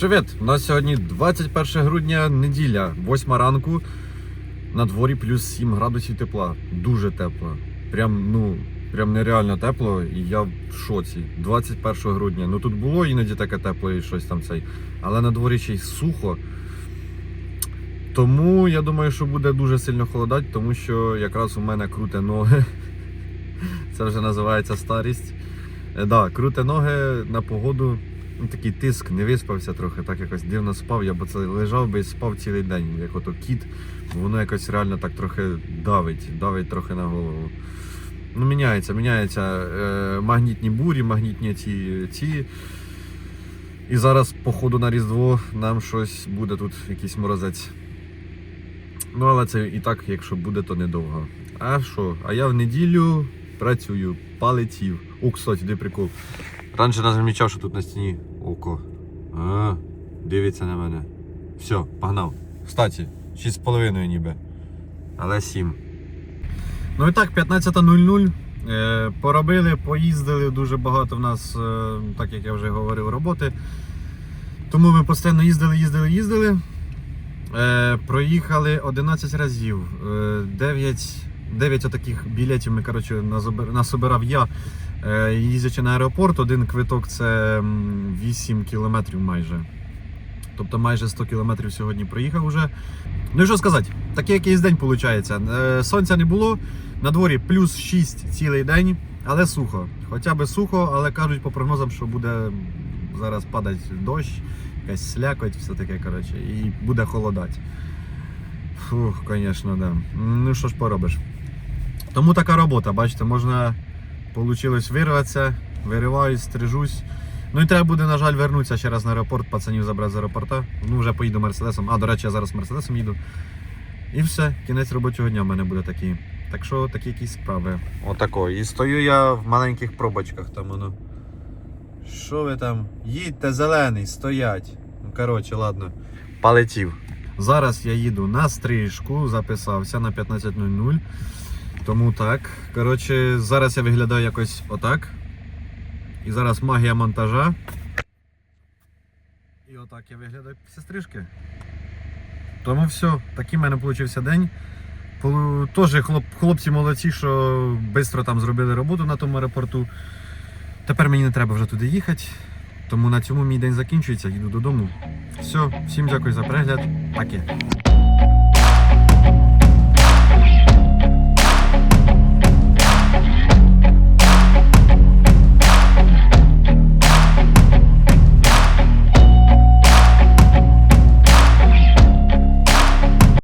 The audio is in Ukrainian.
Привіт! У нас сьогодні 21 грудня, неділя, 8 ранку. На дворі плюс 7 градусів тепла. Дуже тепло. Прям, ну, прям нереально тепло, і я в шоці. 21 грудня. Ну тут було іноді таке тепло і щось там цей. Але на дворі ще й сухо. Тому я думаю, що буде дуже сильно холодати, тому що якраз у мене круте ноги. Це вже називається старість. Е, Да, круте ноги на погоду. Ну, такий тиск, не виспався трохи, так якось дивно спав. Я б це лежав би і спав цілий день, як ото кіт. Воно якось реально так трохи давить, давить трохи на голову. Ну, міняється, міняється е, магнітні бурі, магнітні ці, ці. І зараз, походу, на Різдво нам щось буде тут, якийсь морозець. Ну, але це і так, якщо буде, то недовго. А що? А я в неділю працюю, полетів. О, кстати, де прикол. Раніше не замічав, що тут на стіні око. А, дивиться на мене. Все, погнав. Кстати, 6,5 ніби. Але 7. Ну і так, 15.00. Е, поробили, поїздили дуже багато в нас, е, так як я вже говорив, роботи. Тому ми постійно їздили, їздили, їздили. Е, проїхали 11 разів. Е, 9, 9 отаких білетів ми коротше, насобирав я. Е, їздячи на аеропорт, один квиток це 8 кілометрів майже. Тобто майже 100 кілометрів сьогодні проїхав уже. Ну і що сказати, такий якийсь день виходить. Е, Сонця не було, на дворі плюс 6 цілий день, але сухо. Хоча би сухо, але кажуть по прогнозам, що буде зараз падати дощ, якась слякоть, все таке, коротше, і буде холодати. Фух, звісно, да. Ну що ж поробиш. Тому така робота, бачите, можна Получилось вирватися, вириваюсь, стрижусь. Ну і треба буде, на жаль, вернутися ще раз на аеропорт, пацанів забрати з аеропорта. Ну, вже поїду мерседесом. А, до речі, я зараз мерседесом їду. І все, кінець робочого дня в мене буде такий. Так що такі якісь справи. Отако. І стою я в маленьких пробочках там воно. Що ви там? Їдьте зелений, стоять. Ну, коротше, ладно. Полетів. Зараз я їду на стрижку, записався на 15.00. Тому так. Коротше, зараз я виглядаю якось отак. І зараз магія монтажа. І отак я виглядаю після стрижки. Тому все, такий в мене вийшов день. Теж хлоп, хлопці молодці, що швидко там зробили роботу на тому аеропорту. Тепер мені не треба вже туди їхати. Тому на цьому мій день закінчується, їду додому. Все, всім дякую за перегляд. Паки.